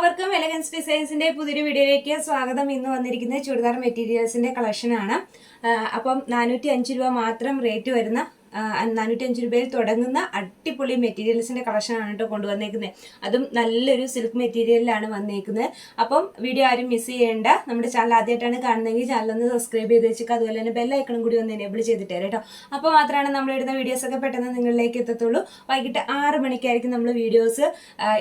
എല്ലാവർക്കും എലഗൻസ് ഡിസൈൻസിന്റെ പുതിയൊരു വീഡിയോയിലേക്ക് സ്വാഗതം. ഇന്ന് വന്നിരിക്കുന്ന ചുരിദാർ മെറ്റീരിയൽസിന്റെ ആ, അപ്പം നാനൂറ്റി അഞ്ച് രൂപ മാത്രം റേറ്റ് വരുന്ന നാനൂറ്റി അഞ്ച് രൂപയിൽ തുടങ്ങുന്ന അടിപൊളി മെറ്റീരിയൽസിന്റെ കളക്ഷനാണ് കേട്ടോ കൊണ്ടുവന്നേക്കുന്നത്. അതും നല്ലൊരു സിൽക്ക് മെറ്റീരിയലിലാണ് വന്നേക്കുന്നത്. അപ്പം വീഡിയോ ആരും മിസ് ചെയ്യേണ്ട. നമ്മുടെ ചാനൽ ആദ്യമായിട്ടാണ് കാണുന്നതെങ്കിൽ ചാനൽ ഒന്ന് സബ്സ്ക്രൈബ് ചെയ്ത് വെച്ചേക്കുക അതുപോലെ തന്നെ ബെല്ലൈക്കണും കൂടി ഒന്ന് എനേബിൾ ചെയ്തിട്ട് കേട്ടോ. അപ്പോൾ മാത്രമാണ് നമ്മൾ ഇടുന്ന വീഡിയോസ് ഒക്കെ പെട്ടെന്ന് നിങ്ങളിലേക്ക് എത്തത്തുള്ളൂ. വൈകിട്ട് ആറ് മണിക്കായിരിക്കും നമ്മൾ വീഡിയോസ്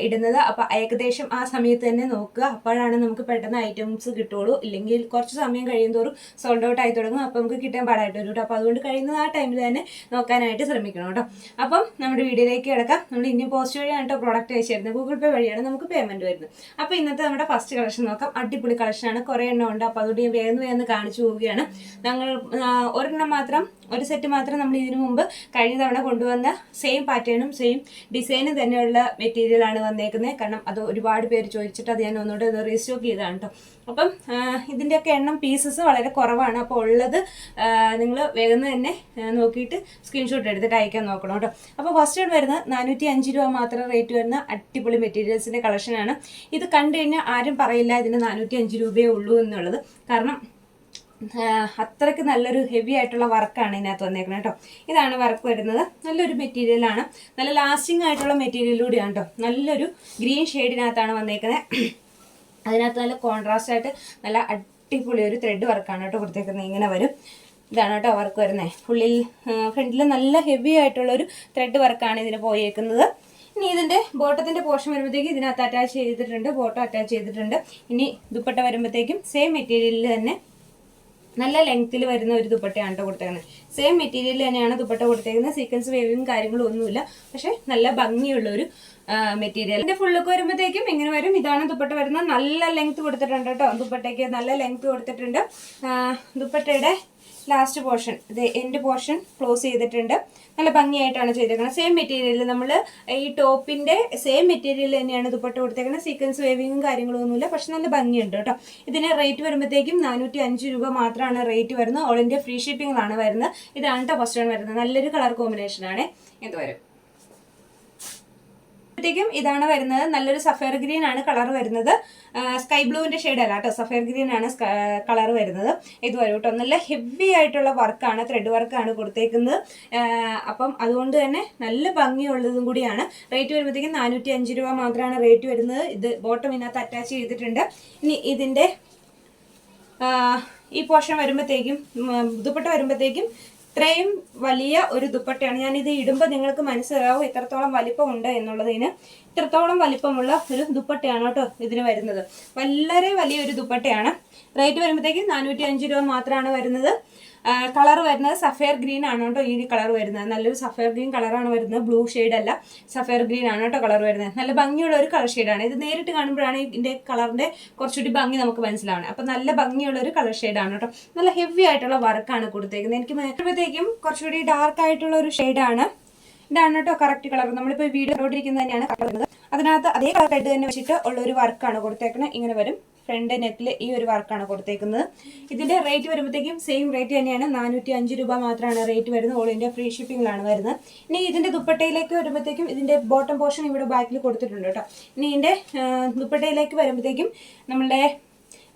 ഇടുന്നത്. അപ്പോൾ ഏകദേശം ആ സമയത്ത് തന്നെ നോക്കുക. അപ്പോഴാണ് നമുക്ക് പെട്ടെന്ന് ഐറ്റംസ് കിട്ടുള്ളൂ ഇല്ലെങ്കിൽ കുറച്ച് സമയം കഴിയുന്തോറും സോൾഡ് ഔട്ട് ആയി തുടങ്ങും. അപ്പോൾ നമുക്ക് കിട്ടാൻ പാടായിട്ട് വരും കേട്ടോ അപ്പോൾ അതുകൊണ്ട് കഴിയുന്നത് ആ ടൈമിൽ തന്നെ നോക്കാനായിട്ട് ശ്രമിക്കണം കേട്ടോ. അപ്പം നമ്മുടെ വീഡിയോയിലേക്ക് കിടക്കാം. നമ്മൾ ഇന്ത്യൻ പോസ്റ്റ് വഴിയാണ് കേട്ടോ പ്രോഡക്റ്റ് അയച്ചിരുന്നത് ഗൂഗിൾ പേ വഴിയാണ് നമുക്ക് പേയ്മെന്റ് വരുന്നത്. അപ്പോൾ ഇന്നത്തെ നമ്മുടെ ഫസ്റ്റ് കളക്ഷൻ നോക്കാം. അടിപൊളി കളക്ഷനാണ് കുറേ എണ്ണം ഉണ്ട്. അപ്പോൾ അതുകൊണ്ട് ഞാൻ വേഗം വേഗം കാണിച്ചു പോവുകയാണ്. ഞങ്ങൾ ഒരെണ്ണം മാത്രം ഒരു സെറ്റ് മാത്രം നമ്മൾ ഇതിനു മുമ്പ് കഴിഞ്ഞ തവണ കൊണ്ടുവന്ന സെയിം പാറ്റേണും സെയിം ഡിസൈനും തന്നെയുള്ള മെറ്റീരിയൽ ആണ് വന്നേക്കുന്നത്. കാരണം അത് ഒരുപാട് പേര് ചോദിച്ചിട്ട് അത് ഞാൻ ഒന്നുകൂടെ റീസ്റ്റോക്ക് ചെയ്തതാണ് കേട്ടോ. അപ്പം ഇതിന്റെയൊക്കെ എണ്ണം പീസസ് വളരെ കുറവാണ്. അപ്പോൾ ഉള്ളത് നിങ്ങൾ വേഗം തന്നെ നോക്കിയിട്ട് സ്ക്രീൻഷോട്ട് എടുത്തിട്ട് അയക്കാൻ നോക്കണം കേട്ടോ. അപ്പോൾ ഫസ്റ്റ് വൺ വരുന്നത് നാനൂറ്റി അഞ്ച് രൂപ മാത്രം റേറ്റ് വരുന്ന അടിപൊളി മെറ്റീരിയൽസിന്റെ കളക്ഷനാണ് ഇത് കണ്ടു കഴിഞ്ഞാൽ ആരും പറയില്ല ഇതിന് നാനൂറ്റി അഞ്ച് രൂപയേ ഉള്ളൂ എന്നുള്ളത്. കാരണം അത്രയ്ക്ക് നല്ലൊരു ഹെവി ആയിട്ടുള്ള വർക്കാണ് ഇതിനകത്ത് വന്നേക്കുന്നത് കേട്ടോ. ഇതാണ് വർക്ക് വരുന്നത്. നല്ലൊരു മെറ്റീരിയലാണ് നല്ല ലാസ്റ്റിംഗ് ആയിട്ടുള്ള മെറ്റീരിയൽ കൂടിയാണ് കേട്ടോ. നല്ലൊരു ഗ്രീൻ ഷെയ്ഡിനകത്താണ് വന്നേക്കുന്നത് അതിനകത്ത് നല്ല കോൺട്രാസ്റ്റ് ആയിട്ട് നല്ല അടിപൊളി ഒരു ത്രെഡ് വർക്കാണ് കേട്ടോ കൊടുത്തേക്കുന്നത്. ഇങ്ങനെ വരും. ഇതാണ് കേട്ടോ വർക്ക് വരുന്നത് ഫുള്ളിൽ ഫ്രണ്ടിൽ നല്ല ഹെവി ആയിട്ടുള്ള ഒരു ത്രെഡ് വർക്കാണ് ഇതിന് പോയേക്കുന്നത്. ഇനി ഇതിന്റെ ബോട്ടത്തിന്റെ പോർഷൻ വരുമ്പോഴത്തേക്കും ഇതിനകത്ത് അറ്റാച്ച് ചെയ്തിട്ടുണ്ട്. ബോട്ടം അറ്റാച്ച് ചെയ്തിട്ടുണ്ട്. ഇനി ദുപ്പട്ട വരുമ്പോഴത്തേക്കും സെയിം മെറ്റീരിയലിൽ തന്നെ നല്ല ലെങ്ത്തിൽ വരുന്ന ഒരു ദുപ്പട്ടയാണ് കേട്ടോ കൊടുത്തേക്കുന്നത്. സെയിം മെറ്റീരിയൽ തന്നെയാണ് ദുപ്പട്ട കൊടുത്തേക്കുന്നത്. സീക്വൻസ് വേവിയും കാര്യങ്ങളും ഒന്നുമില്ല. പക്ഷേ നല്ല ഭംഗിയുള്ള ഒരു മെറ്റീരിയൽ ഇതിന്റെ ഫുൾ ലുക്ക് വരുമ്പോഴത്തേക്കും ഇങ്ങനെ വരും. ഇതാണ് ദുപ്പട്ട വരുന്നത്. നല്ല ലെങ്ത് കൊടുത്തിട്ടുണ്ട് കേട്ടോ ദുപ്പട്ടയ്ക്ക് നല്ല ലെങ്ത് കൊടുത്തിട്ടുണ്ട്. ദുപ്പട്ടയുടെ ലാസ്റ്റ് പോർഷൻ ഇത് എൻഡ് പോർഷൻ ക്ലോസ് ചെയ്തിട്ടുണ്ട്. നല്ല ഭംഗിയായിട്ടാണ് ചെയ്തേക്കുന്നത് സെയിം മെറ്റീരിയൽ നമ്മൾ ഈ ടോപ്പിന്റെ സെയിം മെറ്റീരിയൽ തന്നെയാണ് ദുപ്പട്ട കൊടുത്തേക്കുന്നത് സീക്വൻസ് വേവിങ്ങും കാര്യങ്ങളും ഒന്നുമില്ല. പക്ഷെ നല്ല ഭംഗിയുണ്ട് കേട്ടോ ഇതിന് റേറ്റ് വരുമ്പോഴത്തേക്കും നാനൂറ്റി അഞ്ച് രൂപ മാത്രമാണ് റേറ്റ് വരുന്നത്. ഓൾ ഇന്ത്യ ഫ്രീ ഷിപ്പിംഗിലാണ് വരുന്നത്. ഇതാണ് കേട്ടോ ഫസ്റ്റ് വരുന്നത്. നല്ലൊരു കളർ കോമ്പിനേഷൻ ആണ്. ഇത് വരും ഇതാണ് വരുന്നത്. നല്ലൊരു സഫയർ ഗ്രീൻ ആണ് കളർ വരുന്നത്. സ്കൈ ബ്ലൂവിന്റെ ഷെയ്ഡ് അല്ല കേട്ടോ. സഫയർ ഗ്രീൻ ആണ് കളർ വരുന്നത്. ഇത് വരും കേട്ടോ നല്ല ഹെവി ആയിട്ടുള്ള വർക്കാണ് ത്രെഡ് വർക്കാണ് കൊടുത്തേക്കുന്നത്. അപ്പം അതുകൊണ്ട് തന്നെ നല്ല ഭംഗിയുള്ളതും കൂടിയാണ്. റേറ്റ് വരുമ്പോഴത്തേക്കും നാനൂറ്റി അഞ്ച് രൂപ മാത്രമാണ് റേറ്റ് വരുന്നത്. ഇത് ബോട്ടം ഇതിനകത്ത് അറ്റാച്ച് ചെയ്തിട്ടുണ്ട്. ഇനി ഇതിന്റെ ആ, ഈ പോർഷൻ വരുമ്പോഴത്തേക്കും ദുപ്പട്ട വരുമ്പോഴത്തേക്കും ഇത്രയും വലിയ ഒരു ദുപ്പട്ടയാണ്. ഞാനിത് ഇടുമ്പോൾ നിങ്ങൾക്ക് മനസ്സിലാവും ഇത്രത്തോളം വലിപ്പമുണ്ട് എന്നുള്ളതിന്. ഇത്രത്തോളം വലിപ്പമുള്ള ഒരു ദുപ്പട്ടയാണ് കേട്ടോ ഇതിന് വരുന്നത്. വളരെ വലിയൊരു ദുപ്പട്ടയാണ്. റേറ്റ് വരുമ്പോഴത്തേക്കും നാനൂറ്റി രൂപ മാത്രമാണ് വരുന്നത്. കളർ വരുന്നത് സഫയർ ഗ്രീൻ ആണ് കേട്ടോ ഈ കളർ വരുന്നത്. നല്ലൊരു സഫയർ ഗ്രീൻ കളറാണ് വരുന്നത്. ബ്ലൂ ഷെയ്ഡ് അല്ല സഫയർ ഗ്രീൻ ആണ് കേട്ടോ കളർ വരുന്നത്. നല്ല ഭംഗിയുള്ള ഒരു കളർ ഷെയ്ഡാണ് ഇത് നേരിട്ട് കാണുമ്പോഴാണ് ഇതിന്റെ കളറിന്റെ കുറച്ചുകൂടി ഭംഗി നമുക്ക് മനസ്സിലാവണം അപ്പൊ നല്ല ഭംഗിയുള്ള ഒരു കളർ ഷെയ്ഡാണ് കേട്ടോ. നല്ല ഹെവി ആയിട്ടുള്ള വർക്കാണ് കൊടുത്തേക്കുന്നത്. എനിക്ക് വരുമ്പോഴത്തേക്കും കുറച്ചുകൂടി ഡാർക്ക് ആയിട്ടുള്ള ഒരു ഷെയ്ഡാണ് ഇതാണ് കേട്ടോ കറക്റ്റ് കളർ നമ്മളിപ്പോൾ വീഡിയോ കണ്ടോണ്ടിരിക്കുന്നത് തന്നെയാണ് കളർ അതിനകത്ത് അതേ കളർ റെഡ് തന്നെ വെച്ചിട്ട് ഉള്ള ഒരു വർക്കാണ് കൊടുത്തേക്കുന്നത്. ഇങ്ങനെ വരും. ഫ്രണ്ട് നെക്കിൽ ഈ ഒരു വർക്കാണ് കൊടുത്തേക്കുന്നത്. ഇതിന്റെ റേറ്റ് വരുമ്പോഴത്തേക്കും സെയിം റേറ്റ് തന്നെയാണ്. നാനൂറ്റി അഞ്ച് രൂപ മാത്രമാണ് റേറ്റ് വരുന്നത്. ഓൾ ഇന്ത്യ ഫ്രീ ഷിപ്പിംഗിലാണ് വരുന്നത്. ഇനി ഇതിന്റെ ദുപ്പട്ടയിലേക്ക് വരുമ്പോഴത്തേക്കും ഇതിന്റെ ബോട്ടം പോർഷൻ ഇവിടെ ബാക്കിൽ കൊടുത്തിട്ടുണ്ട് കേട്ടോ. ഇനി ഇതിന്റെ ആ, ദുപ്പട്ടയിലേക്ക് വരുമ്പോഴത്തേക്കും നമ്മളുടെ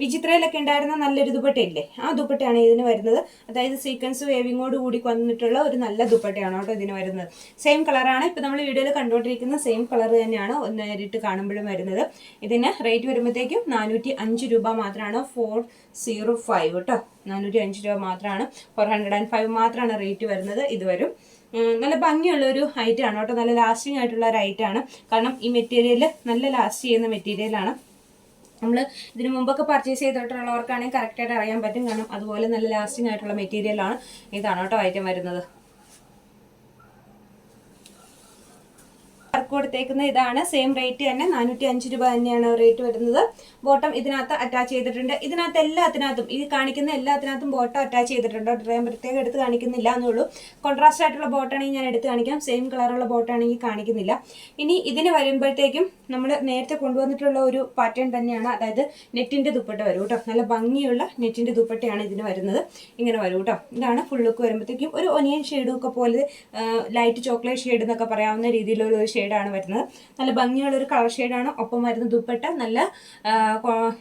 വിചിത്രയിലൊക്കെ ഉണ്ടായിരുന്ന നല്ലൊരു ദുപ്പട്ടയില്ലേ? ആ ദുപ്പട്ടയാണ് ഇതിന് വരുന്നത്. അതായത് സീക്വൻസ് വേവിങ്ങോട് കൂടി വന്നിട്ടുള്ള ഒരു നല്ല ദുപ്പട്ടയാണ് കേട്ടോ ഇതിന് വരുന്നത്. സെയിം കളറാണ് ഇപ്പം നമ്മൾ വീഡിയോയിൽ കണ്ടുകൊണ്ടിരിക്കുന്ന സെയിം കളർ തന്നെയാണ് ഒന്ന് നേരിട്ട് കാണുമ്പോഴും വരുന്നത്. ഇതിന് റേറ്റ് വരുമ്പോഴത്തേക്കും നാനൂറ്റി അഞ്ച് രൂപ മാത്രമാണ്. ഫോർ സീറോ ഫൈവ് കേട്ടോ. നാനൂറ്റി അഞ്ച് രൂപ മാത്രമാണ്. ഫോർ ഹൺഡ്രഡ് ആൻഡ് ഫൈവ് മാത്രമാണ് റേറ്റ് വരുന്നത്. ഇത് വരും. നല്ല ഭംഗിയുള്ള ഒരു ഐറ്റം ആണ് കേട്ടോ. നല്ല ലാസ്റ്റിംഗ് ആയിട്ടുള്ള ഒരു ഐറ്റം ആണ്. കാരണം ഈ മെറ്റീരിയൽ നല്ല ലാസ്റ്റ് ചെയ്യുന്ന മെറ്റീരിയലാണ് നമ്മൾ ഇതിനു മുമ്പൊക്കെ പർച്ചേസ് ചെയ്തിട്ടുള്ളവർക്കാണെങ്കിൽ കറക്റ്റായിട്ട് അറിയാൻ പറ്റും. കാരണം അതുപോലെ നല്ല ലാസ്റ്റിംഗ് ആയിട്ടുള്ള മെറ്റീരിയലാണ് ഇതാണ് കേട്ടോ ഐറ്റം വരുന്നത്. വർക്ക് കൊടുത്തേക്കുന്ന ഇതാണ്. സെയിം റേറ്റ് തന്നെ നാനൂറ്റി അഞ്ച് രൂപ തന്നെയാണ് റേറ്റ് വരുന്നത്. ബോട്ടം ഇതിനകത്ത് അറ്റാച്ച് ചെയ്തിട്ടുണ്ട്. ഇതിനകത്ത് എല്ലാത്തിനകത്തും ഈ കാണിക്കുന്ന എല്ലാത്തിനകത്തും ബോട്ടം അറ്റാച്ച് ചെയ്തിട്ടുണ്ട്. ഞാൻ പ്രത്യേകം എടുത്ത് കാണിക്കുന്നില്ല എന്നുള്ളൂ. കോൺട്രാസ്റ്റ് ആയിട്ടുള്ള ബോട്ടാണെങ്കിൽ ഞാൻ എടുത്ത് കാണിക്കാം. സെയിം കളറുള്ള ബോട്ടാണെങ്കിൽ കാണിക്കുന്നില്ല. ഇനി ഇതിന് വരുമ്പോഴത്തേക്കും നമ്മൾ നേരത്തെ കൊണ്ടുവന്നിട്ടുള്ള ഒരു പാറ്റേൺ തന്നെയാണ്. അതായത് നെറ്റിന്റെ ദുപ്പട്ട വരും കേട്ടോ. നല്ല ഭംഗിയുള്ള നെറ്റിന്റെ ദുപ്പട്ടയാണ് ഇതിന് വരുന്നത്. ഇങ്ങനെ വരും കേട്ടോ. ഇതാണ് ഫുൾ ലുക്ക് വരുമ്പോഴത്തേക്കും. ഒരു ഒനിയൻ ഷെയ്ഡും ഒക്കെ പോലെ ലൈറ്റ് ചോക്ലേറ്റ് ഷെയ്ഡ് എന്നൊക്കെ പറയാവുന്ന രീതിയിലുള്ള ഒരു ഷെയ്ഡാണ് ഷെയ്ഡാണ് വരുന്നത്. നല്ല ഭംഗിയുള്ള ഒരു കളർ ഷെയ്ഡാണ് ഒപ്പം വരുന്ന ദുപ്പട്ട നല്ല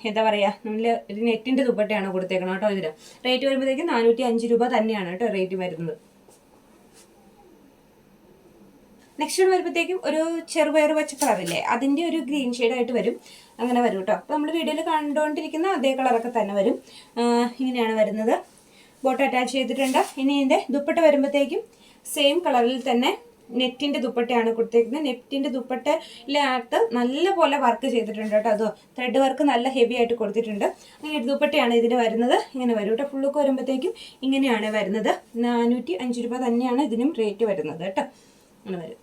എന്താ പറയുക നല്ല ഒരു നെറ്റിന്റെ ദുപ്പട്ടയാണ് കൊടുത്തേക്കണം കേട്ടോ ഇതിന് റേറ്റ് വരുമ്പോഴത്തേക്കും നാനൂറ്റി അഞ്ച് രൂപ തന്നെയാണ് കേട്ടോ റേറ്റ് വരുന്നത്. നെക്സ്റ്റ് വരുമ്പോഴത്തേക്കും ഒരു ചെറുപയർ പച്ച കളറില്ലേ അതിന്റെ ഒരു ഗ്രീൻ ഷെയ്ഡായിട്ട് വരും. അങ്ങനെ വരും കേട്ടോ. അപ്പോൾ നമ്മൾ വീഡിയോയിൽ കണ്ടുകൊണ്ടിരിക്കുന്ന അതേ കളറൊക്കെ തന്നെ വരും. ഇങ്ങനെയാണ് വരുന്നത്. ബോട്ട് അറ്റാച്ച് ചെയ്തിട്ടുണ്ട്. ഇനി ഇതിന്റെ ദുപ്പട്ട വരുമ്പോഴത്തേക്കും സെയിം കളറിൽ തന്നെ നെറ്റിന്റെ ദുപ്പട്ടയാണ് കൊടുത്തേക്കുന്നത്. നെറ്റിന്റെ ദുപ്പട്ടയിലകത്ത് നല്ല പോലെ വർക്ക് ചെയ്തിട്ടുണ്ട് കേട്ടോ. അതോ ത്രെഡ് വർക്ക് നല്ല ഹെവി ആയിട്ട് കൊടുത്തിട്ടുണ്ട്. അങ്ങനെ ദുപ്പട്ടയാണ് ഇതിന് വരുന്നത്. ഇങ്ങനെ വരും കേട്ടോ. ഫുള്ളൊക്കെ വരുമ്പോഴത്തേക്കും ഇങ്ങനെയാണ് വരുന്നത്. നാനൂറ്റി അഞ്ച് രൂപ തന്നെയാണ് ഇതിനും റേറ്റ് വരുന്നത് കേട്ടോ. അങ്ങനെ വരും.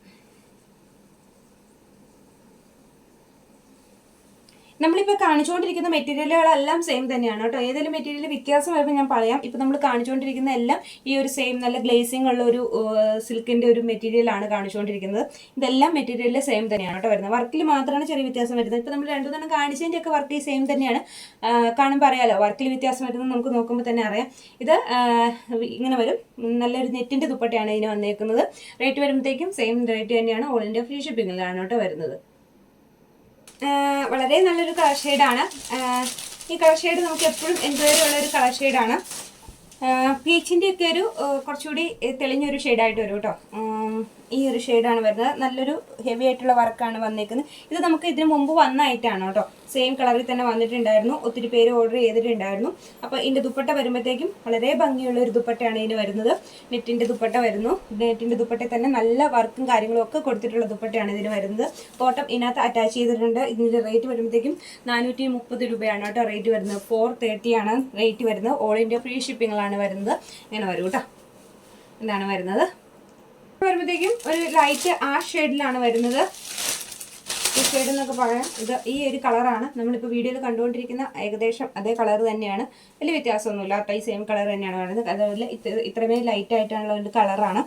നമ്മളിപ്പോൾ കാണിച്ചുകൊണ്ടിരിക്കുന്ന മെറ്റീരിയലുകളെല്ലാം സെയിം തന്നെയാണ് കേട്ടോ. ഏതെങ്കിലും മെറ്റീരിയൽ വ്യത്യാസം വരുമ്പോൾ ഞാൻ പറയാം. ഇപ്പോൾ നമ്മൾ കാണിച്ചുകൊണ്ടിരിക്കുന്ന എല്ലാം ഈ ഒരു സെയിം നല്ല ഗ്ലേസിംഗ് ഉള്ള ഒരു സിൽക്കിന്റെ ഒരു മെറ്റീരിയലാണ് കാണിച്ചുകൊണ്ടിരിക്കുന്നത്. ഇതെല്ലാം മെറ്റീരിയൽ സെയിം തന്നെയാണ് കേട്ടോ വരുന്നത്. വർക്കിൽ മാത്രമാണ് ചെറിയ വ്യത്യാസം വരുന്നത്. ഇപ്പോൾ നമ്മൾ രണ്ടു തന്നെ കാണിച്ചതിന്റെ ഒക്കെ വർക്ക് സെയിം തന്നെയാണ്. കാണുമ്പോൾ അറിയാലോ വർക്കിൽ വ്യത്യാസം വരുന്നത് നമുക്ക് നോക്കുമ്പോൾ തന്നെ അറിയാം. ഇത് ഇങ്ങനെ വരും. നല്ലൊരു നെറ്റിന്റെ ദുപ്പട്ടയാണ് ഇതിന് വന്നേക്കുന്നത്. റേറ്റ് വരുമ്പോഴത്തേക്കും സെയിം റേറ്റ് തന്നെയാണ്. ഓൾ ഇന്ത്യ ഫ്രീ ഷിപ്പിങ്ങിലാണ് കേട്ടോ വരുന്നത്. വളരെ നല്ലൊരു കളർ ഷെയ്ഡാണ് ഈ കളർ ഷെയ്ഡ് നമുക്ക് എപ്പോഴും എൻക്വയറി ഉള്ള ഒരു കളർ ഷെയ്ഡാണ് പീച്ചിന്റെ ഒക്കെ ഒരു കുറച്ചുകൂടി തെളിഞ്ഞൊരു ഷെയ്ഡായിട്ട് വരും കേട്ടോ. ഈ ഒരു ഷെയ്ഡാണ് വരുന്നത്. നല്ലൊരു ഹെവി ആയിട്ടുള്ള വർക്കാണ് വന്നേക്കുന്നത്. ഇത് നമുക്ക് ഇതിനു മുമ്പ് വന്നായിട്ടാണ് കേട്ടോ. സെയിം കളറിൽ തന്നെ വന്നിട്ടുണ്ടായിരുന്നു. ഒത്തിരി പേര് ഓർഡർ ചെയ്തിട്ടുണ്ടായിരുന്നു. അപ്പോൾ ഇതിന്റെ ദുപ്പട്ട വരുമ്പോഴത്തേക്കും വളരെ ഭംഗിയുള്ള ഒരു ദുപ്പട്ടയാണ് ഇതിന് വരുന്നത്. നെറ്റിന്റെ ദുപ്പട്ട വരുന്നു. നെറ്റിന്റെ ദുപ്പട്ടയിൽ തന്നെ നല്ല വർക്കും കാര്യങ്ങളും ഒക്കെ കൊടുത്തിട്ടുള്ള ദുപ്പട്ടയാണ് ഇതിന് വരുന്നത്. ബോട്ടം ഇതിനകത്ത് അറ്റാച്ച് ചെയ്തിട്ടുണ്ട്. ഇതിന്റെ റേറ്റ് വരുമ്പോഴത്തേക്കും നാനൂറ്റി മുപ്പത് രൂപയാണ് കേട്ടോ റേറ്റ് വരുന്നത്. ഫോർ തേർട്ടി ആണ് റേറ്റ് വരുന്നത്. ഓൾ ഇന്ത്യ ഫ്രീ ഷിപ്പിങ്ങിലാണ് വരുന്നത്. ഇങ്ങനെ വരും കേട്ടോ. എന്താണ് വരുന്നത്. വരുമ്പോഴത്തേക്കും ഒരു ലൈറ്റ് ആ ഷെയ്ഡിലാണ് വരുന്നത്. ഈ ഷെയ്ഡ് എന്നൊക്കെ പറയാം. ഇത് ഈ ഒരു കളറാണ് നമ്മളിപ്പോൾ വീഡിയോയിൽ കണ്ടുകൊണ്ടിരിക്കുന്ന ഏകദേശം അതേ കളർ തന്നെയാണ്. വലിയ വ്യത്യാസമൊന്നുമില്ല. അപ്പം ഈ സെയിം കളർ തന്നെയാണ് വരുന്നത് അതുപോലെ ഇത്രമേ ലൈറ്റ് ആയിട്ടുള്ള ഒരു കളറാണ്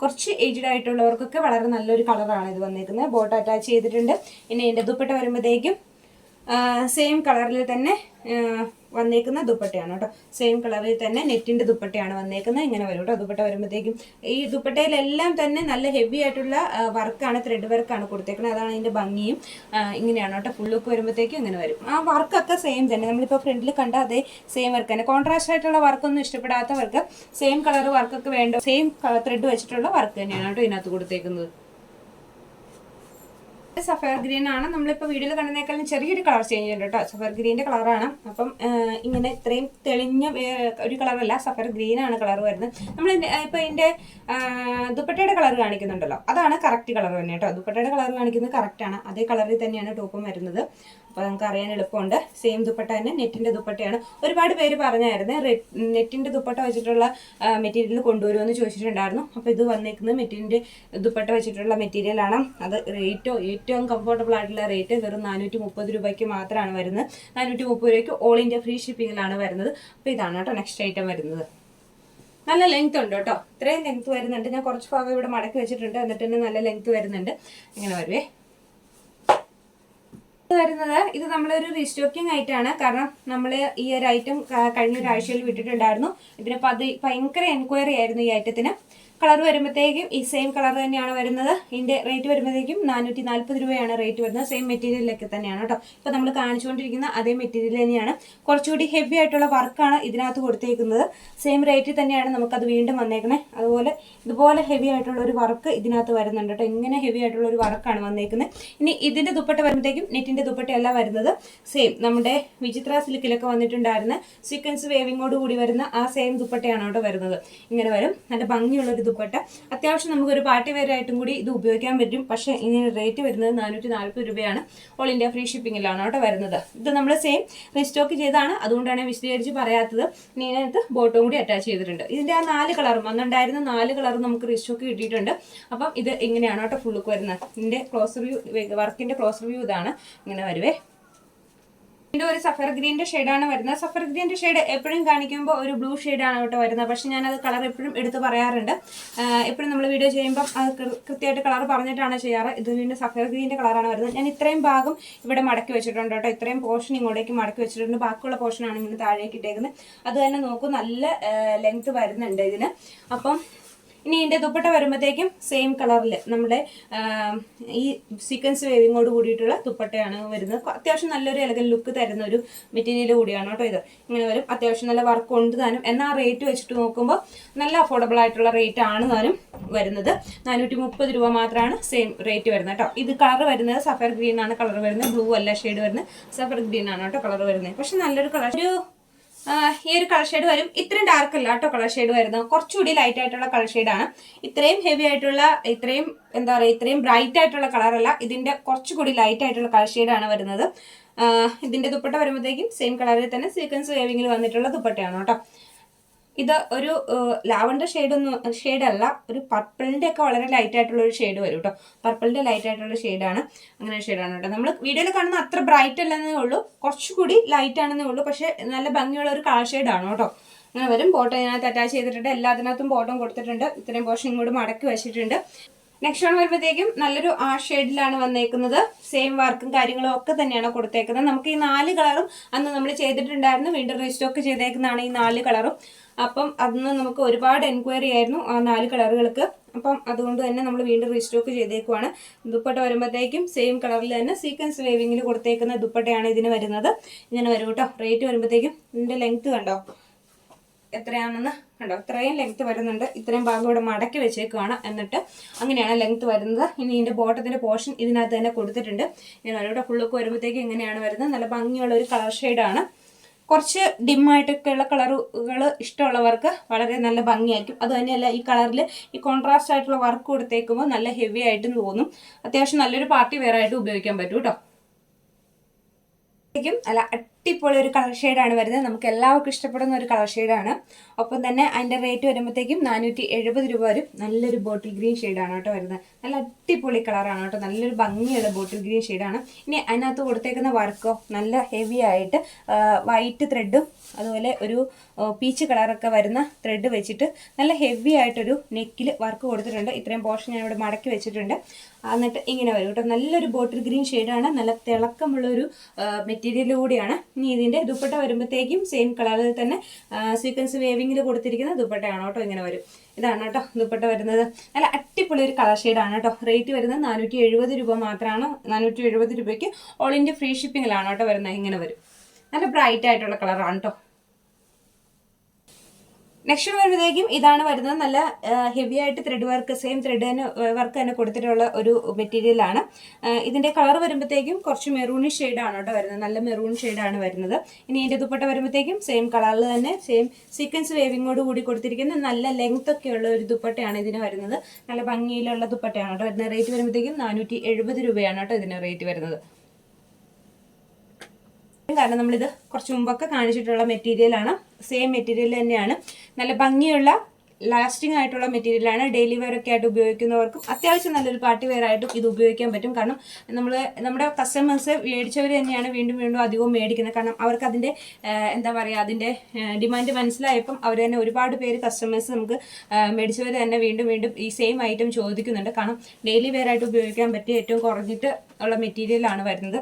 കുറച്ച് ഏജ്ഡ് ആയിട്ടുള്ളവർക്കൊക്കെ വളരെ നല്ലൊരു കളറാണ് ഇത് വന്നിരിക്കുന്നത് ബോട്ട് അറ്റാച്ച് ചെയ്തിട്ടുണ്ട്. ഇനി ഇതിന്റെ ദുപ്പട്ട വരുമ്പോഴത്തേക്കും സെയിം കളറിൽ തന്നെ വന്നേക്കുന്ന ദുപ്പട്ടയാണ് കേട്ടോ. സെയിം കളറിൽ തന്നെ നെറ്റിന്റെ ദുപ്പട്ടയാണ് വന്നേക്കുന്നത്. ഇങ്ങനെ വരും കേട്ടോ. ദുപ്പട്ട വരുമ്പോഴത്തേക്കും ഈ ദുപ്പട്ടയിലെല്ലാം തന്നെ നല്ല ഹെവി ആയിട്ടുള്ള വർക്കാണ് ത്രെഡ് വർക്കാണ് കൊടുത്തേക്കുന്നത്. അതാണ് അതിന്റെ ഭംഗിയും. ഇങ്ങനെയാണ് കേട്ടോ. ഫുൾ ലുക്ക് വരുമ്പോഴത്തേക്കും ഇങ്ങനെ വരും. ആ വർക്കൊക്കെ സെയിം തന്നെ. നമ്മളിപ്പോൾ ഫ്രണ്ടിൽ കണ്ട അതേ സെയിം വർക്ക് തന്നെ. കോൺട്രാസ്റ്റ് ആയിട്ടുള്ള വർക്കൊന്നും ഇഷ്ടപ്പെടാത്തവർക്ക് സെയിം കളർ വർക്കൊക്കെ വേണ്ട സെയിം ത്രെഡ് വെച്ചിട്ടുള്ള വർക്ക് തന്നെയാണ് കേട്ടോ ഇതിനകത്ത് കൊടുത്തേക്കുന്നത്. സഫയർ ഗ്രീൻ ആണ് നമ്മളിപ്പോൾ വീഡിയോയിൽ കണ്ടതിനേക്കാളും ചെറിയൊരു കളർ ചേഞ്ച് ഉണ്ട് കേട്ടോ. സഫയർ ഗ്രീന്റെ കളറാണ്. അപ്പം ഇങ്ങനെ ഇത്രയും തെളിഞ്ഞ ഒരു കളറല്ല സഫയർ ഗ്രീൻ ആണ് കളർ വരുന്നത്. നമ്മൾ ഇപ്പോൾ ഇതിന്റെ ദുപ്പട്ടയുടെ കളർ കാണിക്കുന്നുണ്ടല്ലോ. അതാണ് കറക്റ്റ് കളർ തന്നെ കേട്ടോ. ദുപ്പട്ടയുടെ കളർ കാണിക്കുന്നത് കറക്റ്റാണ് അതേ കളറിൽ തന്നെയാണ് ടോപ്പും വരുന്നത്. അപ്പോൾ നമുക്ക് അറിയാൻ എളുപ്പമുണ്ട്. സെയിം ദുപ്പട്ട തന്നെ നെറ്റിന്റെ ദുപ്പട്ടയാണ്. ഒരുപാട് പേര് പറഞ്ഞായിരുന്നു നെറ്റിന്റെ ദുപ്പട്ട വെച്ചിട്ടുള്ള മെറ്റീരിയൽ കൊണ്ടുവരുമെന്ന് ചോദിച്ചിട്ടുണ്ടായിരുന്നു. അപ്പോൾ ഇത് വന്നേക്കുന്നത് മെറ്റീരിയൽ ദുപ്പട്ട വെച്ചിട്ടുള്ള മെറ്റീരിയലാണ് അത് റേറ്റോ ഏറ്റവും കംഫർട്ടബിൾ ആയിട്ടുള്ള റേറ്റ് വെറും നാനൂറ്റി മുപ്പത് രൂപയ്ക്ക് മാത്രമാണ് വരുന്നത്. നാനൂറ്റി മുപ്പത് രൂപയ്ക്ക് ഓൾ ഇന്ത്യ ഫ്രീ ഷിപ്പിങ്ങിലാണ് വരുന്നത്. അപ്പോൾ ഇതാണ് കേട്ടോ നെക്സ്റ്റ് ഐറ്റം വരുന്നത്. നല്ല ലെങ്ത് ഉണ്ട് കേട്ടോ. ഇത്രയും ലെങ്ത് വരുന്നുണ്ട്. ഞാൻ കുറച്ച് ഭാഗം ഇവിടെ മടക്കി വെച്ചിട്ടുണ്ട്. എന്നിട്ട് തന്നെ നല്ല ലെങ്ത് വരുന്നുണ്ട്. ഇങ്ങനെ വരുവേ. വരുന്നത് ഇത് നമ്മളൊരു റീസ്റ്റോക്കിംഗ് ആയിട്ടാണ് കാരണം നമ്മൾ ഈ ഒരു ഐറ്റം കഴിഞ്ഞ ഒരാഴ്ചയിൽ വിട്ടിട്ടുണ്ടായിരുന്നു. പതി ഭയങ്കര എൻക്വയറി ആയിരുന്നു ഈ ഐറ്റത്തിന് കളർ വരുമ്പോഴത്തേക്കും ഈ സെയിം കളർ തന്നെയാണ് വരുന്നത്. ഇതിന്റെ റേറ്റ് വരുമ്പോഴത്തേക്കും നാനൂറ്റി നാൽപ്പത് രൂപയാണ് റേറ്റ് വരുന്നത്. സെയിം മെറ്റീരിയലൊക്കെ തന്നെയാണ് കേട്ടോ. ഇപ്പൊ നമ്മൾ കാണിച്ചുകൊണ്ടിരിക്കുന്ന അതേ മെറ്റീരിയൽ തന്നെയാണ്. കുറച്ചുകൂടി ഹെവി ആയിട്ടുള്ള വർക്കാണ് ഇതിനകത്ത് കൊടുത്തേക്കുന്നത്. സെയിം റേറ്റിൽ തന്നെയാണ് നമുക്കത് വീണ്ടും വന്നേക്കണേ. അതുപോലെ ഇതുപോലെ ഹെവി ആയിട്ടുള്ള ഒരു വർക്ക് ഇതിനകത്ത് വരുന്നുണ്ട് കേട്ടോ. ഇങ്ങനെ ഹെവി ആയിട്ടുള്ള ഒരു വർക്കാണ് വന്നേക്കുന്നത്. ഇനി ഇതിന്റെ ദുപ്പട്ട വരുമ്പോഴത്തേക്കും നെറ്റിന്റെ ദുപ്പട്ടയല്ല വരുന്നത്. സെയിം നമ്മുടെ വിചിത്ര സിൽക്കിലൊക്കെ വന്നിട്ടുണ്ടായിരുന്ന സീക്വൻസ് വേവിങ്ങോട് കൂടി വരുന്ന ആ സെയിം ദുപ്പട്ടയാണ് കേട്ടോ വരുന്നത്. ഇങ്ങനെ വരും. നല്ല ഭംഗിയുള്ള ഒരു ദുപ്പട്ട അത്യാവശ്യം നമുക്ക് ഒരു പാർട്ടി വെയർ ആയിട്ടും കൂടി ഇത് ഉപയോഗിക്കാൻ പറ്റും. പക്ഷേ ഇതിന് റേറ്റ് വരുന്നത് നാനൂറ്റി നാൽപ്പത് രൂപയാണ്. ഓൾ ഇന്ത്യ ഫ്രീ ഷിപ്പിങ്ങിലാണ് കേട്ടോ വരുന്നത്. ഇത് നമ്മൾ സെയിം റീസ്റ്റോക്ക് ചെയ്താണ് അതുകൊണ്ടാണ് വിശദീകരിച്ച് പറയാത്തത്. ഇനി ഇതിനകത്ത് ബോട്ടും കൂടി അറ്റാച്ച് ചെയ്തിട്ടുണ്ട്. ഇതിന്റെ ആ നാല് കളറും അന്നുണ്ടായിരുന്ന നാല് കളറും നമുക്ക് റീസ്റ്റോക്ക് കിട്ടിയിട്ടുണ്ട്. അപ്പം ഇത് ഇങ്ങനെയാണ് കേട്ടോ ഫുള്ളുക്ക് വരുന്നത്. ഇതിന്റെ ക്ലോസ് റിവ്യൂ വർക്കിന്റെ ക്ലോസ് റിവ്യൂ ഇതാണ്. ഇങ്ങനെ വരുവേ. ഇതിന്റെ ഒരു സഫർ ഗ്രീന്റെ ഷെയ്ഡാണ് വരുന്നത്. സഫർ ഗ്രീന്റെ ഷെയ്ഡ് എപ്പോഴും കാണിക്കുമ്പോൾ ഒരു ബ്ലൂ ഷെയ്ഡാണ് കേട്ടോ വരുന്നത്. പക്ഷെ ഞാനത് കളർ എപ്പോഴും എടുത്ത് പറയാറുണ്ട്. എപ്പോഴും നമ്മൾ വീഡിയോ ചെയ്യുമ്പം അത് കൃത്യമായിട്ട് കളർ പറഞ്ഞിട്ടാണ് ചെയ്യാറ്. ഇത് വീണ്ടും സഫർ ഗ്രീന്റെ കളറാണ് വരുന്നത്. ഞാൻ ഇത്രയും ഭാഗം ഇവിടെ മടക്കി വെച്ചിട്ടുണ്ട് കേട്ടോ. ഇത്രയും പോർഷൻ ഇങ്ങോട്ടേക്ക് മടക്കി വെച്ചിട്ടുണ്ട്. ബാക്കിയുള്ള പോർഷനാണ് ഇങ്ങനെ താഴേക്ക് ഇട്ടേക്കുന്നത്. അത് തന്നെ നോക്കും നല്ല ലെങ്ത് വരുന്നുണ്ട് ഇതിന്. അപ്പം ഇനി ഇതിന്റെ ദുപ്പട്ട വരുമ്പോഴത്തേക്കും സെയിം കളറിൽ നമ്മുടെ ഈ സീക്വൻസ് വേവിങ്ങോട് കൂടിയിട്ടുള്ള ദുപ്പട്ടയാണ് വരുന്നത്. അത്യാവശ്യം നല്ലൊരു ഇലകൽ ലുക്ക് തരുന്ന ഒരു മെറ്റീരിയൽ കൂടിയാണ് കേട്ടോ ഇത്. ഇങ്ങനെ വരും. അത്യാവശ്യം നല്ല വർക്ക് ഉണ്ട് താനും. എന്നാൽ റേറ്റ് വെച്ചിട്ട് നോക്കുമ്പോൾ നല്ല അഫോർഡബിൾ ആയിട്ടുള്ള റേറ്റ് ആണ് താനും വരുന്നത്. നാനൂറ്റി മുപ്പത് രൂപ മാത്രമാണ് സെയിം റേറ്റ് വരുന്നത് കേട്ടോ. ഇത് കളർ വരുന്നത് സഫർ ഗ്രീൻ ആണ്. കളർ വരുന്നത് ബ്ലൂ അല്ല ഷെയ്ഡ് വരുന്നത് സഫർ ഗ്രീൻ ആണ് കേട്ടോ കളർ വരുന്നത്. പക്ഷെ നല്ലൊരു കളർ ഒരു ഈ ഒരു കളർ ഷെയ്ഡ് വരും. ഇത്രയും ഡാർക്ക് അല്ല കേട്ടോ കളർ ഷെയ്ഡ് വരുന്നത്. കുറച്ചുകൂടി ലൈറ്റ് ആയിട്ടുള്ള കളർ ഷെയ്ഡാണ് ഇത്രയും ഹെവി ആയിട്ടുള്ള ഇത്രയും എന്താ പറയുക ഇത്രയും ബ്രൈറ്റ് ആയിട്ടുള്ള കളർ അല്ല ഇതിന്റെ കുറച്ചുകൂടി ലൈറ്റ് ആയിട്ടുള്ള കളർ ഷെയ്ഡാണ് വരുന്നത്. ഇതിന്റെ ദുപ്പട്ട വരുമ്പോഴത്തേക്കും സെയിം കളറിൽ തന്നെ സീക്വൻസ് വേവിങ്ങിൽ വന്നിട്ടുള്ള ദുപ്പട്ടയാണ് കേട്ടോ. ഇത് ഒരു ലാവണ്ടർ ഷെയ്ഡ് ഒന്നും ഷെയ്ഡ് അല്ല ഒരു പർപ്പിളിന്റെ ഒക്കെ വളരെ ലൈറ്റ് ആയിട്ടുള്ള ഒരു ഷെയ്ഡ് വരും കേട്ടോ പർപ്പിളിന്റെ ലൈറ്റ് ആയിട്ടുള്ള ഷെയ്ഡാണ് അങ്ങനെ ഷെയ്ഡാണ് കേട്ടോ നമ്മൾ വീഡിയോയിൽ കാണുന്ന അത്ര ബ്രൈറ്റ് അല്ലെന്നേ ഉള്ളൂ. കുറച്ചുകൂടി ലൈറ്റ് ആണെന്നേ ഉള്ളൂ. പക്ഷേ നല്ല ഭംഗിയുള്ള ഒരു കളർ ഷെയ്ഡാണ് കേട്ടോ അങ്ങനെ വരും. ബോട്ടം ഇതിനകത്ത് അറ്റാച്ച് ചെയ്തിട്ടുണ്ട്. എല്ലാത്തിനകത്തും ബോട്ടം കൊടുത്തിട്ടുണ്ട്. ഇത്രയും പോർഷൻ ഇങ്ങോട്ട് മടക്കി വെച്ചിട്ടുണ്ട്. നെക്സ്റ്റ് വൺ വരുമ്പോഴത്തേക്കും നല്ലൊരു ആ ഷെയ്ഡിലാണ് വന്നേക്കുന്നത്. സെയിം വർക്കും കാര്യങ്ങളും ഒക്കെ തന്നെയാണ് കൊടുത്തേക്കുന്നത്. നമുക്ക് ഈ നാല് കളറും അന്ന് നമ്മൾ ചെയ്തിട്ടുണ്ടായിരുന്നു. വീണ്ടും റീസ്റ്റോക്ക് ചെയ്തേക്കുന്നതാണ് ഈ നാല് കളറും അപ്പം അന്ന് നമുക്ക് ഒരുപാട് എൻക്വയറി ആയിരുന്നു ആ നാല് കളറുകൾക്ക്. അപ്പം അതുകൊണ്ട് തന്നെ നമ്മൾ വീണ്ടും റീസ്റ്റോക്ക് ചെയ്തേക്കുവാണ്. ദുപ്പട്ട വരുമ്പോഴത്തേക്കും സെയിം കളറിൽ തന്നെ സീക്വൻസ് വേവിങ്ങിൽ കൊടുത്തേക്കുന്ന ദുപ്പട്ടയാണ് ഇതിന് വരുന്നത്. ഇങ്ങനെ വരും കേട്ടോ റേറ്റ് വരുമ്പോഴത്തേക്കും ഇതിന്റെ ലെങ്ത് കണ്ടോ? എത്രയാണെന്ന് കണ്ടോ? ഇത്രയും ലെങ്ത് വരുന്നുണ്ട്. ഇത്രയും ഭാഗം ഇവിടെ മടക്കി വെച്ചേക്കുവാണ് എന്നിട്ട് അങ്ങനെയാണ് ലെങ്ത് വരുന്നത്. ഇനി ഇതിന്റെ ബോട്ടത്തിന്റെ പോർഷൻ ഇതിനകത്ത് തന്നെ കൊടുത്തിട്ടുണ്ട്. ഇനി ഇവിടെ ഫുള്ളൊക്കെ വരുമ്പോഴത്തേക്കും ഇങ്ങനെയാണ് വരുന്നത്. നല്ല ഭംഗിയുള്ള ഒരു കളർ ഷെയ്ഡാണ് കുറച്ച് ഡിമ്മായിട്ടൊക്കെയുള്ള കളറുകൾ ഇഷ്ടമുള്ളവർക്ക് വളരെ നല്ല ഭംഗിയായിരിക്കും. അത് തന്നെയല്ല ഈ കളറിൽ ഈ കോൺട്രാസ്റ്റ് ആയിട്ടുള്ള വർക്ക് കൊടുത്തേക്കുമ്പോൾ നല്ല ഹെവി ആയിട്ടും തോന്നും. അത്യാവശ്യം നല്ലൊരു പാർട്ടി വെയർ ആയിട്ട് ഉപയോഗിക്കാൻ പറ്റും കേട്ടോ അല്ല അടിപൊളി ഒരു കളർ ഷെയ്ഡാണ് വരുന്നത്. നമുക്ക് എല്ലാവർക്കും ഇഷ്ടപ്പെടുന്ന ഒരു കളർ ഷെയ്ഡാണ് ഒപ്പം തന്നെ അതിന്റെ റേറ്റ് വരുമ്പോഴത്തേക്കും നാനൂറ്റി എഴുപത് രൂപ വരും. നല്ലൊരു ബോട്ടിൽ ഗ്രീൻ ഷെയ്ഡാണ് കേട്ടോ വരുന്നത്. നല്ല അടിപൊളി കളറാണ് കേട്ടോ. നല്ലൊരു ഭംഗിയുള്ള ബോട്ടിൽ ഗ്രീൻ ഷെയ്ഡാണ് ഇനി അതിനകത്ത് കൊടുത്തേക്കുന്ന വർക്കോ നല്ല ഹെവി ആയിട്ട് വൈറ്റ് ത്രെഡും അതുപോലെ ഒരു പീച്ച് കളറൊക്കെ വരുന്ന ത്രെഡ് വെച്ചിട്ട് നല്ല ഹെവി ആയിട്ടൊരു നെക്കിൽ വർക്ക് കൊടുത്തിട്ടുണ്ട്. ഇത്രയും പോർഷൻ ഞാൻ ഇവിടെ മടക്കി വെച്ചിട്ടുണ്ട്. എന്നിട്ട് ഇങ്ങനെ വരും കേട്ടോ. നല്ലൊരു ബോട്ടിൽ ഗ്രീൻ ഷെയ്ഡാണ് നല്ല തിളക്കമുള്ളൊരു മെറ്റീരിയൽ കൂടിയാണ്. ഇനി ഇതിന്റെ ദുപ്പട്ട വരുമ്പോഴത്തേക്കും സെയിം കളറിൽ തന്നെ സീക്വൻസ് വേവിങ്ങിൽ കൊടുത്തിരിക്കുന്ന ദുപ്പട്ടയാണ് കേട്ടോ ഇങ്ങനെ വരും. ഇതാണ് കേട്ടോ ദുപ്പട്ട വരുന്നത്. നല്ല അടിപൊളി ഒരു കളർ ഷെയ്ഡാണ് കേട്ടോ. റേറ്റ് വരുന്നത് നാനൂറ്റി എഴുപത് രൂപ മാത്രമാണ്. നാനൂറ്റി എഴുപത് രൂപയ്ക്ക് ഓൾ ഇന്ത്യ ഫ്രീ ഷിപ്പിങ്ങിലാണ് കേട്ടോ വരുന്നത്. ഇങ്ങനെ വരും. നല്ല ബ്രൈറ്റ് ആയിട്ടുള്ള കളറാണ് കേട്ടോ. നെക്സ്റ്റ് വരുമ്പോഴത്തേക്കും ഇതാണ് വരുന്നത്. നല്ല ഹെവി ആയിട്ട് ത്രെഡ് വർക്ക് സെയിം ത്രെഡ് തന്നെ വർക്ക് തന്നെ കൊടുത്തിട്ടുള്ള ഒരു മെറ്റീരിയൽ ആണ്. ഇതിന്റെ കളർ വരുമ്പോഴത്തേക്കും കുറച്ച് മെറൂണി ആണ് കേട്ടോ വരുന്നത്. നല്ല മെറൂൺ ആണ് വരുന്നത്. ഇനി ഇതിന്റെ ദുപ്പട്ട വരുമ്പോഴത്തേക്കും സെയിം കളറിൽ തന്നെ സെയിം സീക്വൻസ് വേവിങ്ങോട് കൂടി കൊടുത്തിരിക്കുന്ന നല്ല ലെങ്ത് ഒക്കെ ഉള്ള ഒരു ദുപ്പട്ടയാണ് ഇതിന് വരുന്നത്. നല്ല ഭംഗിയിലുള്ള ദുപ്പട്ടയാണ് കേട്ടോ വരുന്നത്. റേറ്റ് വരുമ്പോഴത്തേക്കും നാനൂറ്റി രൂപയാണ് കേട്ടോ ഇതിന് റേറ്റ് വരുന്നത്. കാരണം നമ്മളിത് കുറച്ച് മുമ്പൊക്കെ കാണിച്ചിട്ടുള്ള മെറ്റീരിയലാണ് സെയിം മെറ്റീരിയൽ തന്നെയാണ്. നല്ല ഭംഗിയുള്ള ലാസ്റ്റിംഗ് ആയിട്ടുള്ള മെറ്റീരിയലാണ് ഡെയിലി വെയർ ഒക്കെ ആയിട്ട് ഉപയോഗിക്കുന്നവർക്കും അത്യാവശ്യം നല്ലൊരു പാർട്ടി വെയർ ആയിട്ടും ഇത് ഉപയോഗിക്കാൻ പറ്റും. കാരണം നമ്മൾ നമ്മുടെ കസ്റ്റമേഴ്സ് മേടിച്ചവർ തന്നെയാണ് വീണ്ടും വീണ്ടും അധികവും മേടിക്കുന്നത്. കാരണം അവർക്ക് അതിന്റെ എന്താ പറയുക അതിന്റെ ഡിമാൻഡ് മനസ്സിലായപ്പം അവർ തന്നെ ഒരുപാട് പേര് കസ്റ്റമേഴ്സ് നമുക്ക് മേടിച്ചവർ തന്നെ വീണ്ടും വീണ്ടും ഈ സെയിം ഐറ്റം ചോദിക്കുന്നുണ്ട്. കാരണം ഡെയിലി വെയർ ആയിട്ട് ഉപയോഗിക്കാൻ പറ്റിയ ഏറ്റവും കുറഞ്ഞിട്ട് ഉള്ള മെറ്റീരിയലാണ് വരുന്നത്.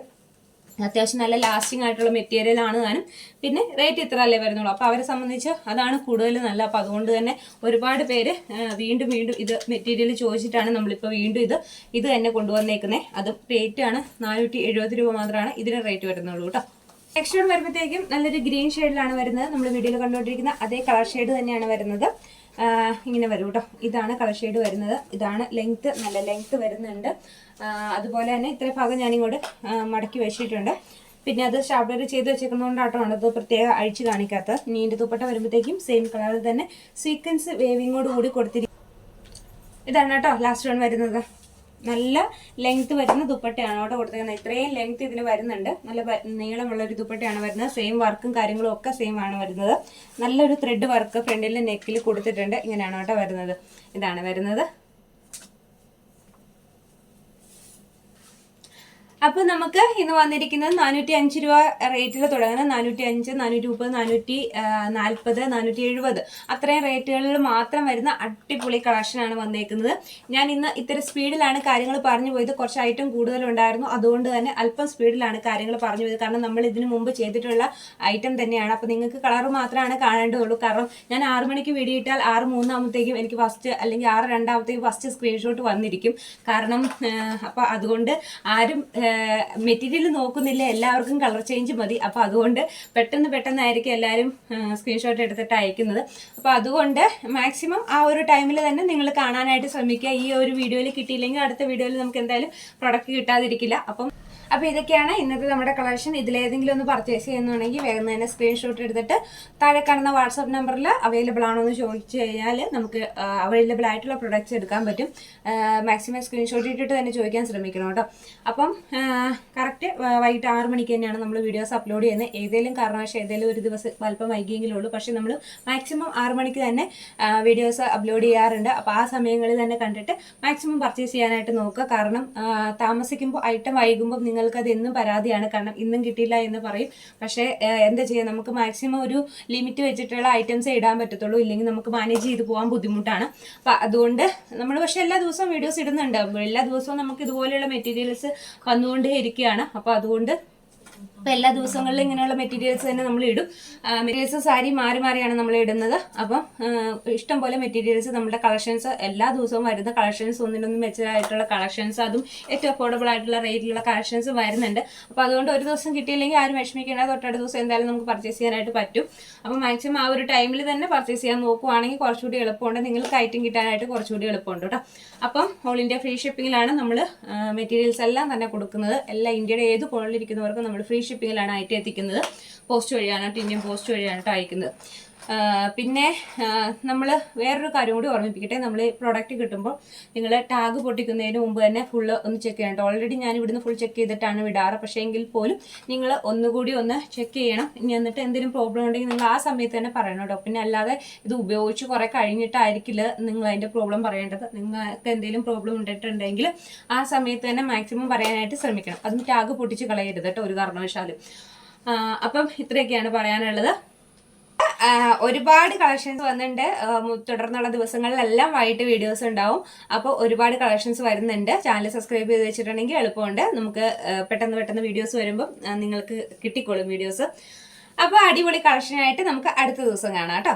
അത്യാവശ്യം നല്ല ലാസ്റ്റിംഗ് ആയിട്ടുള്ള മെറ്റീരിയൽ ആണ് താനും. പിന്നെ റേറ്റ് ഇത്ര അല്ലേ വരുന്നുള്ളൂ. അപ്പോൾ അവരെ സംബന്ധിച്ച് അതാണ് കൂടുതൽ നല്ല അപ്പോൾ അതുകൊണ്ട് തന്നെ ഒരുപാട് പേര് വീണ്ടും വീണ്ടും ഇത് മെറ്റീരിയൽ ചോദിച്ചിട്ടാണ് നമ്മളിപ്പോൾ വീണ്ടും ഇത് ഇത് തന്നെ കൊണ്ടുവന്നേക്കുന്നത് അത് റേറ്റ് ആണ് നാനൂറ്റി എഴുപത് രൂപ മാത്രമാണ് ഇതിന് റേറ്റ് വരുന്നുള്ളൂ കേട്ടോ. നെക്സ്റ്റ് ഓൺ വരുമ്പോഴത്തേക്കും നല്ലൊരു ഗ്രീൻ ഷെയ്ഡിലാണ് വരുന്നത്. നമ്മൾ വീഡിയോയിൽ കണ്ടുകൊണ്ടിരിക്കുന്ന അതേ കളർ ഷെയ്ഡ് തന്നെയാണ് വരുന്നത്. ഇങ്ങനെ വരും കേട്ടോ. ഇതാണ് കളർ ഷെയ്ഡ് വരുന്നത്. ഇതാണ് ലെങ്ത്ത് നല്ല ലെങ്ത്ത് വരുന്നുണ്ട്. അതുപോലെ തന്നെ ഇത്ര ഭാഗം ഞാനിങ്ങോട്ട് മടക്കി വെച്ചിട്ടുണ്ട്. പിന്നെ അത് ഷാബ്ലർ ചെയ്ത് വെച്ചേക്കുന്നതുകൊണ്ടാട്ടോ അത് പ്രത്യേകം അഴിച്ച് കാണിക്കാത്തത്. ഇനി ഇതിന്റെ ദുപ്പട്ട വരുമ്പോഴത്തേക്കും സെയിം കളറിൽ തന്നെ സീക്വൻസ് വേവിങ്ങോട് കൂടി കൊടുത്തിരിക്കും. ഇതാണ് കേട്ടോ ലാസ്റ്റ് വൺ വരുന്നത്. നല്ല ലെങ്ത് വരുന്ന ദുപ്പട്ടയാണ് കേട്ടോ കൊടുത്തേക്കുന്നത്. ഇത്രയും ലെങ്ത് ഇതിന് വരുന്നുണ്ട്. നല്ല നീളമുള്ളൊരു ദുപ്പട്ടയാണ് വരുന്നത്. സെയിം വർക്കും കാര്യങ്ങളും ഒക്കെ സെയിം ആണ് വരുന്നത്. നല്ലൊരു ത്രെഡ് വർക്ക് ഫ്രണ്ടിൽ നെക്കിൽ കൊടുത്തിട്ടുണ്ട്. ഇങ്ങനെയാണ് കേട്ടോ വരുന്നത്. ഇതാണ് വരുന്നത്. അപ്പൊ നമുക്ക് ഇന്ന് വന്നിരിക്കുന്നത് നാനൂറ്റി അഞ്ച് രൂപ റേറ്റിൽ തുടങ്ങുന്ന നാനൂറ്റി അഞ്ച് നാനൂറ്റി മുപ്പത് നാനൂറ്റി നാൽപ്പത് നാനൂറ്റി എഴുപത് അത്രയും റേറ്റുകളിൽ മാത്രം വരുന്ന അടിപൊളി കളക്ഷനാണ് വന്നേക്കുന്നത്. ഞാൻ ഇന്ന് ഇത്തരം സ്പീഡിലാണ് കാര്യങ്ങൾ പറഞ്ഞു പോയത്. കുറച്ച് ഐറ്റം കൂടുതലുണ്ടായിരുന്നു. അതുകൊണ്ട് തന്നെ അല്പം സ്പീഡിലാണ് കാര്യങ്ങൾ പറഞ്ഞു പോയത്. കാരണം നമ്മൾ ഇതിനു മുമ്പ് ചെയ്തിട്ടുള്ള ഐറ്റം തന്നെയാണ്. അപ്പോൾ നിങ്ങൾക്ക് കളർ മാത്രമാണ് കാണേണ്ടതുള്ളൂ. കാരണം ഞാൻ ആറ് മണിക്ക് വീഡിയോ ഇട്ടാൽ ആറ് മൂന്നാമത്തേക്കും എനിക്ക് ഫസ്റ്റ് അല്ലെങ്കിൽ ആറ് രണ്ടാമത്തേക്കും ഫസ്റ്റ് സ്ക്രീൻഷോട്ട് വന്നിരിക്കും. കാരണം അപ്പോൾ അതുകൊണ്ട് ആരും മെറ്റീരിയൽ നോക്കുന്നില്ല എല്ലാവർക്കും കളർ ചേഞ്ച് മതി. അപ്പോൾ അതുകൊണ്ട് പെട്ടെന്ന് പെട്ടെന്നായിരിക്കും എല്ലാവരും സ്ക്രീൻഷോട്ട് എടുത്തിട്ട് അയക്കുന്നത്. അപ്പോൾ അതുകൊണ്ട് മാക്സിമം ആ ഒരു ടൈമിൽ തന്നെ നിങ്ങൾ കാണാനായിട്ട് ശ്രമിക്കുക. ഈ ഒരു വീഡിയോയിൽ കിട്ടിയില്ലെങ്കിൽ അടുത്ത വീഡിയോയിൽ നമുക്ക് എന്തായാലും പ്രൊഡക്റ്റ് കിട്ടാതിരിക്കില്ല. അപ്പം അപ്പോൾ ഇതൊക്കെയാണ് ഇന്നത്തെ നമ്മുടെ കളക്ഷൻ ഇതിലേതെങ്കിലും ഒന്ന് പർച്ചേസ് ചെയ്യുന്നുണ്ടെങ്കിൽ വേഗം തന്നെ സ്ക്രീൻഷോട്ട് എടുത്തിട്ട് താഴെ കാണുന്ന വാട്സാപ്പ് നമ്പറിൽ അവൈലബിൾ ആണോ എന്ന് ചോദിച്ചു കഴിഞ്ഞാൽ നമുക്ക് അവൈലബിൾ ആയിട്ടുള്ള പ്രൊഡക്റ്റ്സ് എടുക്കാൻ പറ്റും. മാക്സിമം സ്ക്രീൻഷോട്ട് ഇട്ടിട്ട് തന്നെ ചോദിക്കാൻ ശ്രമിക്കണം കേട്ടോ. അപ്പം കറക്റ്റ് വൈകിട്ട് ആറ് മണിക്ക് തന്നെയാണ് നമ്മൾ വീഡിയോസ് അപ്ലോഡ് ചെയ്യുന്നത്. ഏതെങ്കിലും കാരണവശാൽ ഏതെങ്കിലും ഒരു ദിവസം അല്പം വൈകിയെങ്കിലും ഉള്ളൂ. പക്ഷേ നമ്മൾ മാക്സിമം ആറ് മണിക്ക് തന്നെ വീഡിയോസ് അപ്ലോഡ് ചെയ്യാറുണ്ട്. അപ്പോൾ ആ സമയങ്ങളിൽ തന്നെ കണ്ടിട്ട് മാക്സിമം പർച്ചേസ് ചെയ്യാനായിട്ട് നോക്കുക. കാരണം താമസിക്കുമ്പോൾ ഐറ്റം വൈകുമ്പോൾ നിങ്ങൾക്കത് എന്നും പരാതിയാണ്. കാരണം ഇന്നും കിട്ടിയില്ല എന്ന് പറയും. പക്ഷേ എന്താ ചെയ്യുക നമുക്ക് മാക്സിമം ഒരു ലിമിറ്റ് വെച്ചിട്ടുള്ള ഐറ്റംസേ ഇടാൻ പറ്റത്തുള്ളൂ. ഇല്ലെങ്കിൽ നമുക്ക് മാനേജ് ചെയ്ത് പോകാൻ ബുദ്ധിമുട്ടാണ്. അപ്പം അതുകൊണ്ട് നമ്മൾ പക്ഷേ എല്ലാ ദിവസവും വീഡിയോസ് ഇടുന്നുണ്ട്. എല്ലാ ദിവസവും നമുക്ക് ഇതുപോലെയുള്ള മെറ്റീരിയൽസ് വന്നുകൊണ്ടേ ഇരിക്കുകയാണ് അപ്പോൾ അതുകൊണ്ട് അപ്പോൾ എല്ലാ ദിവസങ്ങളിലും ഇങ്ങനെയുള്ള മെറ്റീരിയൽസ് തന്നെ നമ്മൾ ഇടും. മെറ്റീരിയൽസ് സാരി മാറി മാറിയാണ് നമ്മൾ ഇടുന്നത്. അപ്പം ഇഷ്ടം പോലെ മെറ്റീരിയൽസ് നമ്മുടെ കളക്ഷൻസ് എല്ലാ ദിവസവും വരുന്ന കളക്ഷൻസ് ഒന്നിനൊന്നും മെച്ചമായിട്ടുള്ള കളക്ഷൻസ് അതും ഏറ്റവും അഫോർഡബിൾ ആയിട്ടുള്ള റേറ്റിലുള്ള കളക്ഷൻസ് വരുന്നുണ്ട്. അപ്പോൾ അതുകൊണ്ട് ഒരു ദിവസം കിട്ടിയില്ലെങ്കിൽ ആരും വിഷമിക്കേണ്ട. തൊട്ടടുത്ത ദിവസം എന്തായാലും നമുക്ക് പർച്ചേസ് ചെയ്യാനായിട്ട് പറ്റും. അപ്പോൾ മാക്സിമം ആ ഒരു ടൈമിൽ തന്നെ പർച്ചേസ് ചെയ്യാൻ നോക്കുവാണെങ്കിൽ കുറച്ചുകൂടി എളുപ്പമുണ്ട്. നിങ്ങൾക്ക് ഐറ്റം കിട്ടാനായിട്ട് കുറച്ചുകൂടി എളുപ്പമുണ്ട് കേട്ടോ. അപ്പം ഓൾ ഇന്ത്യ ഫ്രീ ഷിപ്പിങ്ങിലാണ് നമ്മൾ മെറ്റീരിയൽസ് എല്ലാം തന്നെ കൊടുക്കുന്നത്. എല്ലാ ഇന്ത്യയുടെ ഏത് കോണിലിരിക്കുന്നവർക്കും നമ്മൾ ഫ്രീ ഷിപ്പിങ്ങിലാണ് അയറ്റി എത്തിക്കുന്നത്. പോസ്റ്റ് വഴിയാണ് കേട്ടോ പോസ്റ്റ് വഴിയാണ് അയക്കുന്നത് പിന്നെ നമ്മൾ വേറൊരു കാര്യം കൂടി ഓർമ്മിപ്പിക്കട്ടെ. നമ്മൾ പ്രോഡക്റ്റ് കിട്ടുമ്പോൾ നിങ്ങൾ ടാഗ് പൊട്ടിക്കുന്നതിന് മുമ്പ് തന്നെ ഫുള്ള് ഒന്ന് ചെക്ക് ചെയ്യണം ഓൾറെഡി ഞാൻ ഇവിടുന്ന് ഫുൾ ചെക്ക് ചെയ്തിട്ടാണ് വിടാറ്. പക്ഷേ എങ്കിൽ പോലും നിങ്ങൾ ഒന്നുകൂടി ഒന്ന് ചെക്ക് ചെയ്യണം. ഇനി എന്നിട്ട് എന്തെങ്കിലും പ്രോബ്ലം ഉണ്ടെങ്കിൽ നിങ്ങൾ ആ സമയത്ത് തന്നെ പറയണം കേട്ടോ പിന്നെ അല്ലാതെ ഇത് ഉപയോഗിച്ച് കുറേ കഴിഞ്ഞിട്ടായിരിക്കില്ല നിങ്ങൾ അതിന്റെ പ്രോബ്ലം പറയേണ്ടത്. നിങ്ങൾക്ക് എന്തെങ്കിലും പ്രോബ്ലം ഉണ്ടായിട്ടുണ്ടെങ്കിൽ ആ സമയത്ത് തന്നെ മാക്സിമം പറയാനായിട്ട് ശ്രമിക്കണം. അതും ടാഗ് പൊട്ടിച്ച് കളയരുത് കേട്ടോ ഒരു കാരണവശാലും. അപ്പം ഇത്രയൊക്കെയാണ് പറയാനുള്ളത്. ഒരുപാട് കളക്ഷൻസ് വന്നിട്ടുണ്ട്. തുടർന്നുള്ള ദിവസങ്ങളിലെല്ലാം വൈകിട്ട് വീഡിയോസ് ഉണ്ടാവും. അപ്പോൾ ഒരുപാട് കളക്ഷൻസ് വരുന്നുണ്ട്. ചാനൽ സബ്സ്ക്രൈബ് ചെയ്ത് വെച്ചിട്ടുണ്ടെങ്കിൽ എളുപ്പമുണ്ട്. നമുക്ക് പെട്ടെന്ന് പെട്ടെന്ന് വീഡിയോസ് വരുമ്പം നിങ്ങൾക്ക് കിട്ടിക്കോളും വീഡിയോസ് അപ്പോൾ അടിപൊളി കളക്ഷനായിട്ട് നമുക്ക് അടുത്ത ദിവസം കാണാം കേട്ടോ.